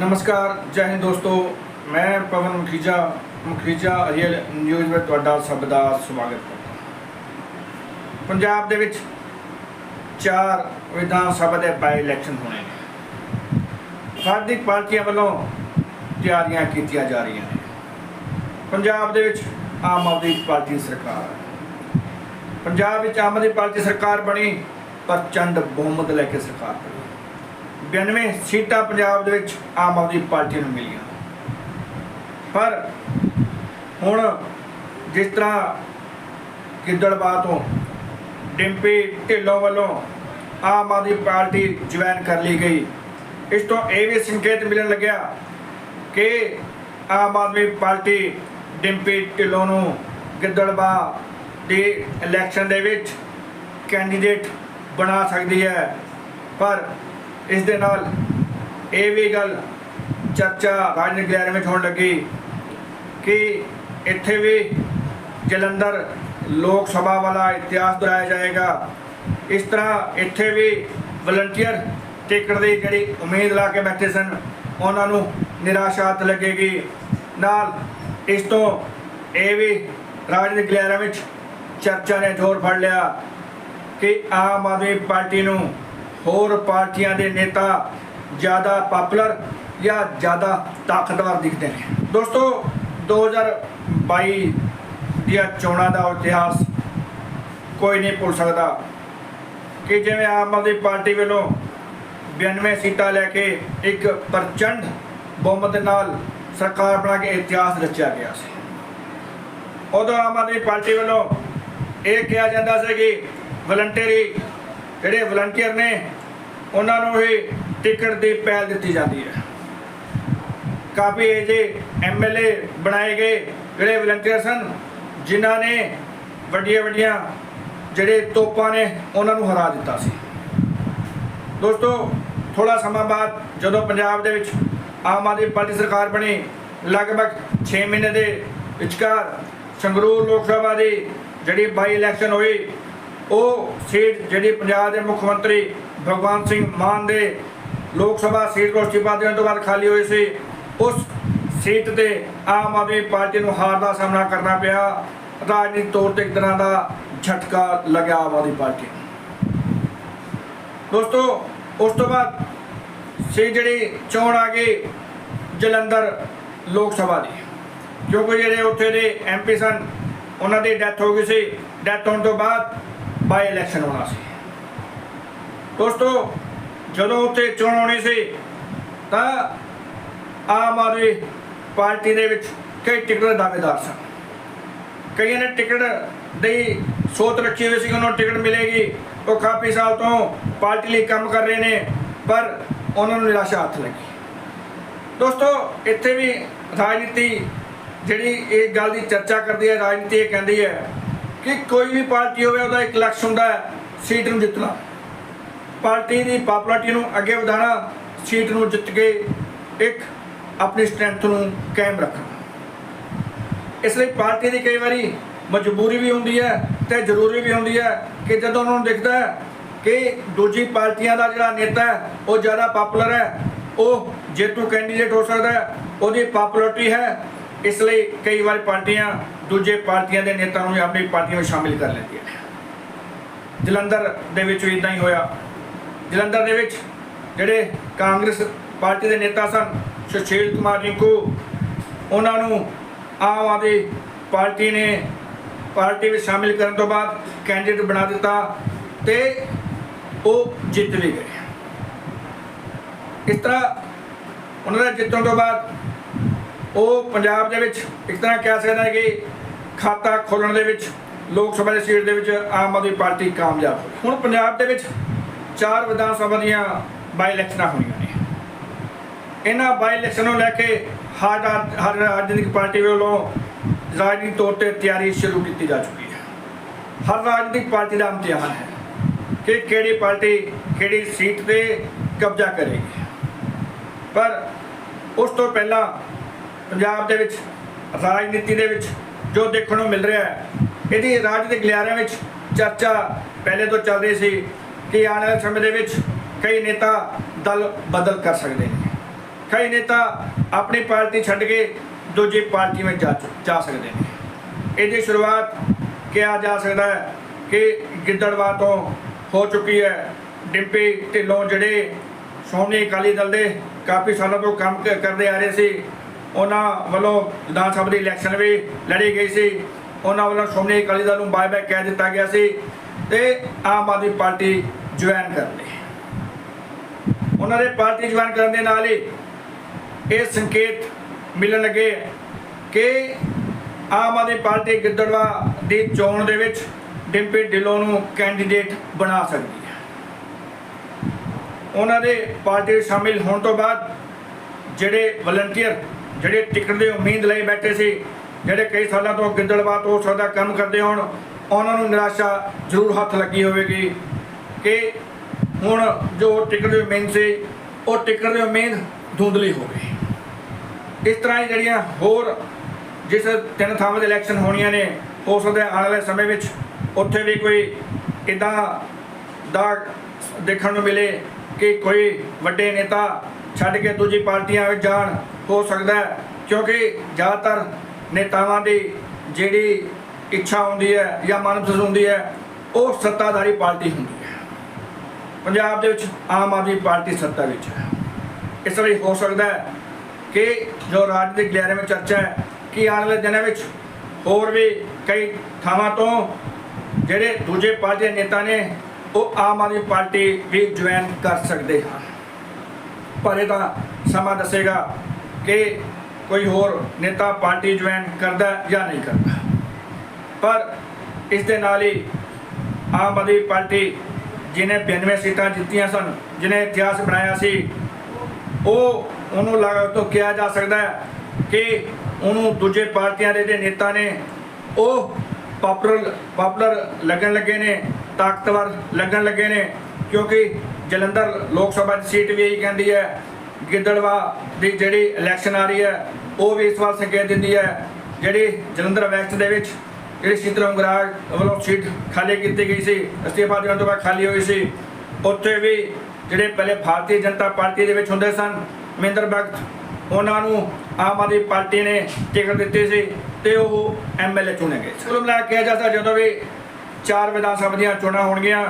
ਨਮਸਕਾਰ, ਜੈ ਹਿੰਦ ਦੋਸਤੋ। ਮੈਂ ਪਵਨ ਮੁਖੀਜਾ ਮੁਖੀਜਾ ਅਰੀਅਲ ਨਿਊਜ਼ ਵਿੱਚ ਤੁਹਾਡਾ ਸਭ ਦਾ ਸਵਾਗਤ ਕਰਦਾ ਪੰਜਾਬ ਦੇ ਵਿੱਚ ਚਾਰ ਵਿਧਾਨ ਸਭਾ ਦੇ ਬਾਈ ਇਲੈਕਸ਼ਨ ਹੋਣੇ ਨੇ। ਰਾਜਨੀਤਿਕ ਪਾਰਟੀਆਂ ਵੱਲੋਂ ਤਿਆਰੀਆਂ ਕੀਤੀਆਂ ਜਾ ਰਹੀਆਂ ਨੇ। ਪੰਜਾਬ ਦੇ ਵਿੱਚ ਆਮ ਆਦਮੀ ਪਾਰਟੀ ਸਰਕਾਰ ਪੰਜਾਬ ਵਿੱਚ ਆਮ ਆਦਮੀ ਪਾਰਟੀ ਸਰਕਾਰ ਬਣੀ, ਪਰ ਚੰਦ ਬਹੁਮਤ ਲੈ ਕੇ ਸਰਕਾਰ ਬਣੀ। 92 ਸੀਟਾਂ ਪੰਜਾਬ ਦੇ ਵਿੱਚ ਆਮ ਆਦਮੀ ਪਾਰਟੀ ਨੂੰ ਮਿਲੀਆਂ। ਪਰ ਹੁਣ ਜਿਸ ਤਰ੍ਹਾਂ ਗਿੱਦੜਬਾਹ ਤੋਂ ਡਿੰਪੀ ਢਿੱਲੋਂ ਵੱਲੋਂ ਆਮ ਆਦਮੀ ਪਾਰਟੀ ਜੁਆਇਨ ਕਰ ਲਈ ਗਈ, ਇਸ ਤੋਂ ਇਹ ਵੀ ਸੰਕੇਤ ਮਿਲਣ ਲੱਗਿਆ ਕਿ ਆਮ ਆਦਮੀ ਪਾਰਟੀ ਡਿੰਪੀ ਢਿੱਲੋਂ ਨੂੰ ਗਿੱਦੜਬਾ ਦੇ ਇਲੈਕਸ਼ਨ ਦੇ ਵਿੱਚ ਕੈਂਡੀਡੇਟ ਬਣਾ ਸਕਦੀ ਹੈ। ਪਰ ਇਸ ਦੇ ਨਾਲ ਇਹ ਵੀ ਗੱਲ ਚਰਚਾ ਰਾਜਨੀਤਿਕ ਦਾਇਰੇ ਵਿੱਚ ਹੋਣ ਲੱਗੀ ਕਿ ਇੱਥੇ ਵੀ ਜਲੰਧਰ ਲੋਕ ਸਭਾ ਵਾਲਾ ਇਤਿਹਾਸ ਦੁਹਰਾਇਆ ਜਾਏਗਾ। ਇਸ ਤਰ੍ਹਾਂ ਇੱਥੇ ਵੀ ਵਲੰਟੀਅਰ ਟਿਕਟ ਦੀ ਜਿਹੜੀ ਉਮੀਦ ਲਾ ਕੇ ਬੈਠੇ ਸਨ, ਉਹਨਾਂ ਨੂੰ ਨਿਰਾਸ਼ਾਤ ਲੱਗੇਗੀ। ਨਾਲ ਇਸ ਤੋਂ ਇਹ ਵੀ ਰਾਜਨੀਤਿਕ ਦਾਇਰੇ ਵਿੱਚ ਚਰਚਾ ਨੇ ਜ਼ੋਰ ਫੜ ਲਿਆ ਕਿ ਆਮ ਆਦਮੀ ਪਾਰਟੀ ਨੂੰ ਹੋਰ ਪਾਰਟੀਆਂ ਦੇ ਨੇਤਾ ਜ਼ਿਆਦਾ ਪਪੂਲਰ ਜਾਂ ਜ਼ਿਆਦਾ ਤਾਕਤਵਰ ਦਿਖਦੇ ਨੇ। ਦੋਸਤੋ 2022 ਦੀਆਂ ਚੋਣਾਂ ਦਾ ਇਤਿਹਾਸ ਕੋਈ ਨਹੀਂ ਭੁੱਲ ਸਕਦਾ ਕਿ ਜਿਵੇਂ ਆਮ ਆਦਮੀ ਪਾਰਟੀ ਵੱਲੋਂ 92 ਸੀਟਾਂ ਲੈ ਕੇ ਇੱਕ ਪ੍ਰਚੰਡ ਬਹੁਮਤ ਨਾਲ ਸਰਕਾਰ ਬਣਾ ਕੇ ਇਤਿਹਾਸ ਰਚਿਆ ਗਿਆ ਸੀ। ਉਦੋਂ ਆਮ ਆਦਮੀ ਪਾਰਟੀ ਵੱਲੋਂ ਇਹ ਕਿਹਾ ਜਾਂਦਾ ਸੀ ਕਿ ਵਲੰਟਰੀ ਜਿਹੜੇ ਵਲੰਟੀਅਰ ਨੇ, ਉਹਨਾਂ ਨੂੰ ਹੀ ਟਿਕਟ ਦੀ ਪਹਿਲ ਦਿੱਤੀ ਜਾਂਦੀ ਹੈ। ਕਾਫੀ ਇਹ ਜੇ ਐਮਐਲਏ ਬਣਾਏ ਗਏ ਜਿਹੜੇ ਵਲੰਟੀਅਰ ਸਨ, ਜਿਨ੍ਹਾਂ ਨੇ ਵੱਡੀਆਂ ਵੱਡੀਆਂ ਜਿਹੜੇ ਤੋਪਾਂ ਨੇ, ਉਹਨਾਂ ਨੂੰ ਹਰਾ ਦਿੱਤਾ ਸੀ। ਦੋਸਤੋ ਥੋੜਾ ਸਮਾਂ ਬਾਅਦ ਜਦੋਂ ਪੰਜਾਬ ਦੇ ਵਿੱਚ ਆਮ ਆਦਮੀ ਪਾਰਟੀ ਸਰਕਾਰ ਬਣੀ, ਲਗਭਗ 6 ਮਹੀਨੇ ਦੇ ਵਿਚਕਾਰ ਸੰਗਰੂਰ ਲੋਕ ਸਭਾ ਦੀ ਜਿਹੜੀ ਬਾਈ ਇਲੈਕਸ਼ਨ ਹੋਈ ਉਹ ਸੀਟ ਜਿਹੜੀ ਪੰਜਾਬ ਦੇ ਮੁੱਖ ਮੰਤਰੀ ਭਗਵੰਤ ਸਿੰਘ ਮਾਨ ਦੇ ਲੋਕ ਸਭਾ ਸੀਟ ਤੋਂ ਅਸਤੀਫਾ ਦੇਣ ਤੋਂ ਬਾਅਦ ਖਾਲੀ ਹੋਈ ਸੀ, ਉਸ ਸੀਟ ਤੇ ਆਮ ਆਦਮੀ ਪਾਰਟੀ ਨੂੰ ਹਾਰ ਦਾ ਸਾਹਮਣਾ ਕਰਨਾ ਪਿਆ। ਰਾਜਨੀਤਿਕ ਤੌਰ ਤੇ ਇੱਕ ਤਰ੍ਹਾਂ ਦਾ ਝਟਕਾ ਲੱਗਿਆ ਆਮ ਆਦਮੀ ਪਾਰਟੀ ਨੂੰ। ਦੋਸਤੋ, ਉਸ ਤੋਂ ਬਾਅਦ ਸੀ ਜਿਹੜੀ ਚੋਣ ਆ ਗਈ ਜਲੰਧਰ ਲੋਕ ਸਭਾ ਦੀ। ਕਿਉਂਕਿ ਜਿਹੜੇ ਉੱਥੇ ਦੇ ਐਮਪੀ ਸਨ, ਉਹਨਾਂ ਦੀ ਡੈਥ ਹੋ ਗਈ ਸੀ। ਡੈਥ ਹੋਣ ਤੋਂ ਬਾਅਦ ਬਾਈ ਇਲੈਕਸ਼ਨ ਹੋਣਾ ਸੀ। ਦੋਸਤੋ, ਜਦੋਂ ਉੱਥੇ ਚੋਣ ਹੋਣੀ ਸੀ, ਤਾਂ ਆਮ ਆਦਮੀ ਪਾਰਟੀ ਦੇ ਵਿੱਚ ਕਈ ਟਿਕਟ ਦਾਅਵੇਦਾਰ ਸਨ। ਕਈਆਂ ਨੇ ਟਿਕਟ ਦੀ ਸੋਚ ਰੱਖੀ ਹੋਈ ਸੀ ਉਹਨਾਂ ਨੂੰ ਟਿਕਟ ਮਿਲੇਗੀ। ਉਹ ਕਾਫੀ ਸਾਲ ਤੋਂ ਪਾਰਟੀ ਲਈ ਕੰਮ ਕਰ ਰਹੇ ਨੇ, ਪਰ ਉਹਨਾਂ ਨੂੰ ਨਿਰਾਸ਼ਾ ਹੱਥ ਲੱਗੀ। ਦੋਸਤੋ, ਇੱਥੇ ਵੀ ਰਾਜਨੀਤੀ ਜਿਹੜੀ ਇਹ ਗੱਲ ਦੀ ਚਰਚਾ ਕਰਦੀ ਹੈ, ਰਾਜਨੀਤੀ ਇਹ ਕਹਿੰਦੀ ਹੈ ਕਿ ਕੋਈ ਵੀ ਪਾਰਟੀ ਹੋਵੇ ਉਹਦਾ ਇੱਕ ਲਕਸ਼ ਹੁੰਦਾ ਹੈ ਸੀਟ ਨੂੰ ਜਿੱਤਣਾ। ਪਾਰਟੀ ਦੀ ਪਪੂਲੈਰਿਟੀ ਨੂੰ ਅੱਗੇ ਵਧਾਉਣਾ, ਸੀਟ ਨੂੰ ਜਿੱਤ ਕੇ ਇੱਕ ਆਪਣੀ ਸਟਰੈਂਥ ਨੂੰ ਕਾਇਮ ਰੱਖਣਾ। ਇਸ ਲਈ ਪਾਰਟੀ ਦੀ ਕਈ ਵਾਰੀ ਮਜਬੂਰੀ ਵੀ ਹੁੰਦੀ ਹੈ ਤੇ ਜ਼ਰੂਰੀ ਵੀ ਹੁੰਦੀ ਹੈ ਕਿ ਜਦੋਂ ਉਹਨਾਂ ਨੂੰ ਦਿਖਦਾ ਹੈ ਕਿ ਦੂਜੀ ਪਾਰਟੀਆਂ ਦਾ ਜਿਹੜਾ ਨੇਤਾ ਹੈ, ਉਹ ਜ਼ਿਆਦਾ ਪਪੂਲਰ ਹੈ, ਉਹ ਜੇਤੂ ਕੈਂਡੀਡੇਟ ਹੋ ਸਕਦਾ ਹੈ, ਉਹਦੀ ਪਪੂਲੈਰਿਟੀ ਹੈ ਇਸ ਲਈ ਕਈ ਵਾਰ ਪਾਰਟੀਆਂ ਦੂਜੇ ਪਾਰਟੀਆਂ ਦੇ ਨੇਤਾ ਨੂੰ ਆਪਣੀ ਪਾਰਟੀਆਂ ਵਿੱਚ ਸ਼ਾਮਿਲ ਕਰ ਲੈਂਦੀਆਂ ਨੇ। ਜਲੰਧਰ ਦੇ ਵਿੱਚ ਵੀ ਇਦਾਂ ਹੀ ਹੋਇਆ। ਜਲੰਧਰ ਦੇ ਵਿੱਚ ਜਿਹੜੇ ਕਾਂਗਰਸ ਪਾਰਟੀ ਦੇ ਨੇਤਾ ਸਨ, ਸੁਸ਼ੀਲ ਕੁਮਾਰ ਰਿੰਕੂ, ਉਹਨਾਂ ਨੂੰ ਆਮ ਆਦਮੀ ਪਾਰਟੀ ਨੇ ਪਾਰਟੀ ਵਿੱਚ ਸ਼ਾਮਿਲ ਕਰਨ ਤੋਂ ਬਾਅਦ ਕੈਂਡੀਡੇਟ ਬਣਾ ਦਿੱਤਾ ਤੇ ਉਹ ਜਿੱਤ ਵੀ ਗਏ। ਇਸ ਤਰ੍ਹਾਂ ਉਹਨਾਂ ਦਾ ਜਿੱਤਣ ਤੋਂ ਬਾਅਦ ਉਹ ਪੰਜਾਬ ਦੇ ਵਿੱਚ ਇੱਕ ਤਰ੍ਹਾਂ ਕਹਿ ਸਕਦਾ ਹੈ ਕਿ ਖਾਤਾ ਖੋਲਣ ਦੇ ਵਿੱਚ, ਲੋਕ ਸਭਾ ਦੀ ਸੀਟ ਦੇ ਵਿੱਚ ਆਮ ਆਦਮੀ ਪਾਰਟੀ ਕਾਮਯਾਬ ਹੋਈ। ਹੁਣ ਪੰਜਾਬ ਦੇ ਵਿੱਚ ਚਾਰ ਵਿਧਾਨ ਸਭਾ ਦੀਆਂ ਬਾਈ ਇਲੈਕਸ਼ਨਾਂ ਹੋਣੀਆਂ ਨੇ। ਇਹਨਾਂ ਬਾਈ ਇਲੈਕਸ਼ਨ ਨੂੰ ਲੈ ਕੇ ਹਰ ਹਰ ਰਾਜਨੀਤਿਕ ਪਾਰਟੀ ਵੱਲੋਂ ਰਾਜਨੀਤਿਕ ਤੌਰ ਤੇ ਤਿਆਰੀ ਸ਼ੁਰੂ ਕੀਤੀ ਜਾ ਚੁੱਕੀ ਹੈ। ਹਰ ਰਾਜਨੀਤਿਕ ਪਾਰਟੀ ਦਾ ਇਮਤਿਹਾਨ ਹੈ ਕਿ ਕਿਹੜੀ ਪਾਰਟੀ ਕਿਹੜੀ ਸੀਟ ਤੇ ਕਬਜ਼ਾ ਕਰੇਗੀ। ਪਰ ਉਸ ਤੋਂ ਪਹਿਲਾਂ ਪੰਜਾਬ ਦੇ ਵਿੱਚ, ਰਾਜਨੀਤੀ ਦੇ ਵਿੱਚ ਜੋ ਦੇਖਣ ਨੂੰ ਮਿਲ ਰਿਹਾ ਹੈ, ਇਹਦੀ ਰਾਜਨੀਤਿਕ ਗਲਿਆਰਿਆਂ ਵਿੱਚ ਚਰਚਾ ਪਹਿਲੇ ਤੋਂ ਚੱਲ ਰਹੀ ਸੀ ਕਿ ਆਉਣ ਵਾਲੇ ਸਮੇਂ ਦੇ ਵਿੱਚ ਕਈ ਨੇਤਾ ਦਲ ਬਦਲ ਕਰ ਸਕਦੇ ਨੇ। ਕਈ ਨੇਤਾ ਆਪਣੀ ਪਾਰਟੀ ਛੱਡ ਕੇ ਦੂਜੀ ਪਾਰਟੀ ਵਿੱਚ ਜਾ ਜਾ ਸਕਦੇ ਨੇ। ਇਹਦੀ ਸ਼ੁਰੂਆਤ ਕਿਹਾ ਜਾ ਸਕਦਾ ਹੈ ਕਿ ਗਿੱਦੜਵਾ ਤੋਂ ਹੋ ਚੁੱਕੀ ਹੈ। ਡਿੰਪੀ ਢਿੱਲੋਂ ਜਿਹੜੇ ਸ਼੍ਰੋਮਣੀ ਅਕਾਲੀ ਦਲ ਦੇ ਕਾਫੀ ਸਾਲਾਂ ਤੋਂ ਕੰਮ ਕ- ਕਰਦੇ ਆ ਰਹੇ ਸੀ ਉਹਨਾਂ ਵੱਲੋਂ ਵਿਧਾਨ ਸਭਾ ਦੀ ਇਲੈਕਸ਼ਨ ਵੀ ਲੜੀ ਗਈ ਸੀ। ਉਹਨਾਂ ਵੱਲੋਂ ਸ਼੍ਰੋਮਣੀ ਅਕਾਲੀ ਦਲ ਨੂੰ ਬਾਈਬੈਕ ਕਹਿ ਦਿੱਤਾ ਗਿਆ ਸੀ ਤੇ ਆਮ ਆਦਮੀ ਪਾਰਟੀ ਜੁਆਇਨ ਕਰ ਲਈ। ਉਹਨਾਂ ਦੇ ਪਾਰਟੀ ਜੁਆਇਨ ਕਰਨ ਦੇ ਨਾਲ ਹੀ ਇਹ ਸੰਕੇਤ ਮਿਲਣ ਲੱਗੇ ਕਿ ਆਮ ਆਦਮੀ ਪਾਰਟੀ ਗਿੱਦੜਵਾ ਦੀ ਚੋਣ ਦੇ ਵਿੱਚ ਡਿੰਪੀ ਢਿੱਲੋਂ ਨੂੰ ਕੈਂਡੀਡੇਟ ਬਣਾ ਸਕਦੀ ਹੈ। ਉਹਨਾਂ ਦੇ ਪਾਰਟੀ ਸ਼ਾਮਿਲ ਹੋਣ ਤੋਂ ਬਾਅਦ ਜਿਹੜੇ ਵਲੰਟੀਅਰ ਜਿਹੜੇ ਟਿਕਟ ਦੀ ਉਮੀਦ ਲਈ ਬੈਠੇ ਸੀ, ਜਿਹੜੇ ਕਈ ਸਾਲਾਂ ਤੋਂ ਗਿੱਦੜਵਾ ਤੋਂ ਉਸ ਦਾ ਕੰਮ ਕਰਦੇ ਹੋਣ, ਉਹਨਾਂ ਨੂੰ ਨਿਰਾਸ਼ਾ ਜ਼ਰੂਰ ਹੱਥ ਲੱਗੀ ਹੋਵੇਗੀ ਕਿ ਹੁਣ ਜੋ ਟਿਕਟ ਦੀ ਉਮੀਦ ਸੀ, ਉਹ ਟਿਕਟ ਦੀ ਉਮੀਦ ਧੁੰਦਲੀ ਹੋ ਗਈ। ਇਸ ਤਰ੍ਹਾਂ ਹੀ ਜਿਹੜੀਆਂ ਹੋਰ ਜਿਸ ਤਿੰਨ ਥਾਵਾਂ ਦੇ ਇਲੈਕਸ਼ਨ ਹੋਣੀਆਂ ਨੇ ਹੋ ਸਕਦਾ ਆਉਣ ਵਾਲੇ ਸਮੇਂ ਵਿੱਚ ਉੱਥੇ ਵੀ ਕੋਈ ਇਦਾਂ ਦਾ ਦੇਖਣ ਨੂੰ ਮਿਲੇ ਕਿ ਕੋਈ ਵੱਡੇ ਨੇਤਾ ਛੱਡ ਕੇ ਦੂਜੀ ਪਾਰਟੀਆਂ ਵਿੱਚ ਜਾਣ ਹੋ ਸਕਦਾ ਹੈ, ਕਿਉਂਕਿ ਜ਼ਿਆਦਾਤਰ ਨੇਤਾਵਾਂ ਦੀ ਜਿਹੜੀ ਇੱਛਾ ਹੁੰਦੀ ਹੈ ਜਾਂ ਮਨਪਸੰਦ ਹੁੰਦੀ ਹੈ, ਉਹ ਸੱਤਾਧਾਰੀ ਪਾਰਟੀ ਹੁੰਦੀ ਹੈ। ਪੰਜਾਬ ਦੇ ਵਿੱਚ ਆਮ ਆਦਮੀ ਪਾਰਟੀ ਸੱਤਾ ਵਿੱਚ ਹੈ। ਇਸ ਲਈ ਹੋ ਸਕਦਾ ਹੈ ਕਿ ਜੋ ਰਾਜਨੀਤਿਕ ਗਲਿਆਰੇ ਵਿੱਚ ਚਰਚਾ ਹੈ, ਕਿ ਆਉਣ ਵਾਲੇ ਦਿਨਾਂ ਵਿੱਚ ਹੋਰ ਵੀ ਕਈ ਥਾਵਾਂ ਤੋਂ ਜਿਹੜੇ ਦੂਜੇ ਪਾਰਟੀ ਦੇ ਨੇਤਾ ਨੇ, ਉਹ ਆਮ ਆਦਮੀ ਪਾਰਟੀ ਵੀ ਜੁਆਇਨ ਕਰ ਸਕਦੇ ਹਨ। ਪਰ ਇਹ ਤਾਂ ਸਮਾਂ ਦੱਸੇਗਾ ਕਿ ਕੋਈ ਹੋਰ ਨੇਤਾ ਪਾਰਟੀ ਜੁਆਇਨ ਕਰਦਾ ਜਾਂ ਨਹੀਂ ਕਰਦਾ। ਪਰ ਇਸ ਦੇ ਨਾਲ ਹੀ ਆਮ ਆਦਮੀ ਪਾਰਟੀ ਜਿਹਨੇ 92 ਸੀਟਾਂ ਜਿੱਤੀਆਂ ਸਨ, ਜਿਹਨੇ ਇਤਿਹਾਸ ਬਣਾਇਆ ਸੀ, ਉਹ ਉਹਨੂੰ ਲੱਗ ਤੋਂ ਕਿਹਾ ਜਾ ਸਕਦਾ ਹੈ ਕਿ ਉਹਨੂੰ ਦੂਜੇ ਪਾਰਟੀਆਂ ਦੇ ਜਿਹੜੇ ਨੇਤਾ ਨੇ, ਉਹ ਪਾਪੂਲਰ ਪਾਪੂਲਰ ਲੱਗਣ ਲੱਗੇ ਨੇ, ਤਾਕਤਵਰ ਲੱਗਣ ਲੱਗੇ ਨੇ, ਕਿਉਂਕਿ ਜਲੰਧਰ ਲੋਕ ਸਭਾ ਸੀਟ ਵੀ ਇਹੀ ਕਹਿੰਦੀ ਹੈ, ਗਿੱਦੜਵਾ ਦੀ ਜਿਹੜੀ ਇਲੈਕਸ਼ਨ ਆ ਰਹੀ ਹੈ, ਉਹ ਵੀ ਇਸ ਵਾਰ ਸੰਕੇਤ ਦਿੰਦੀ ਹੈ। ਜਿਹੜੀ ਜਲੰਧਰ ਵੈਸਟ ਦੇ ਵਿੱਚ ਜਿਹੜੀ ਸ਼ੀਤਲ ਅੰਗਰਾਜ ਵੱਲੋਂ ਸੀਟ ਖਾਲੀ ਕੀਤੀ ਗਈ ਸੀ ਅਸਤੀਫਾ ਦੇਣ ਤੋਂ ਬਾਅਦ ਖਾਲੀ ਹੋਈ ਸੀ, ਉੱਥੇ ਵੀ ਜਿਹੜੇ ਪਹਿਲੇ ਭਾਰਤੀ ਜਨਤਾ ਪਾਰਟੀ ਦੇ ਵਿੱਚ ਹੁੰਦੇ ਸਨ, ਮਹਿੰਦਰ ਭਗਤ, ਉਹਨਾਂ ਨੂੰ ਆਮ ਆਦਮੀ ਪਾਰਟੀ ਨੇ ਟਿਕਟ ਦਿੱਤੀ ਸੀ ਤੇ ਉਹ ਐਮਐਲਏ ਚੁਣੇ ਗਏ। ਕੁੱਲ ਮਿਲਾ ਕੇ ਕਿਹਾ ਜਾ ਸਕਦਾ ਜਦੋਂ ਵੀ ਚਾਰ ਵਿਧਾਨ ਸਭਾ ਦੀਆਂ ਚੋਣਾਂ ਹੋਣਗੀਆਂ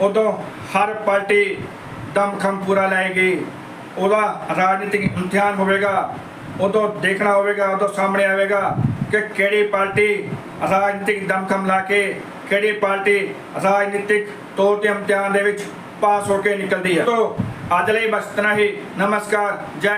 ਉਦੋਂ ਹਰ ਪਾਰਟੀ ਦਮਖਮ ਪੂਰਾ ਲਾਏਗੀ। ਉਹਦਾ ਰਾਜਨੀਤਿਕ ਇਮਤਿਹਾਨ ਹੋਵੇਗਾ, ਉਦੋਂ ਦੇਖਣਾ ਹੋਵੇਗਾ, ਉਦੋਂ ਸਾਹਮਣੇ ਆਵੇਗਾ ਕਿ ਕਿਹੜੀ ਪਾਰਟੀ ਰਾਜਨੀਤਿਕ ਦਮਖਮ ਲਾ ਕੇ ਕਿਹੜੀ ਪਾਰਟੀ ਰਾਜਨੀਤਿਕ ਤੌਰ ਤੇ ਇਮਤਿਹਾਨ ਦੇ ਵਿੱਚ ਪਾਸ ਹੋ ਕੇ ਨਿਕਲਦੀ ਹੈ। ਤੋਂ ਅੱਜ ਲਈ ਬਸ ਇਤਨਾ ਹੀ। ਨਮਸਕਾਰ, ਜੈ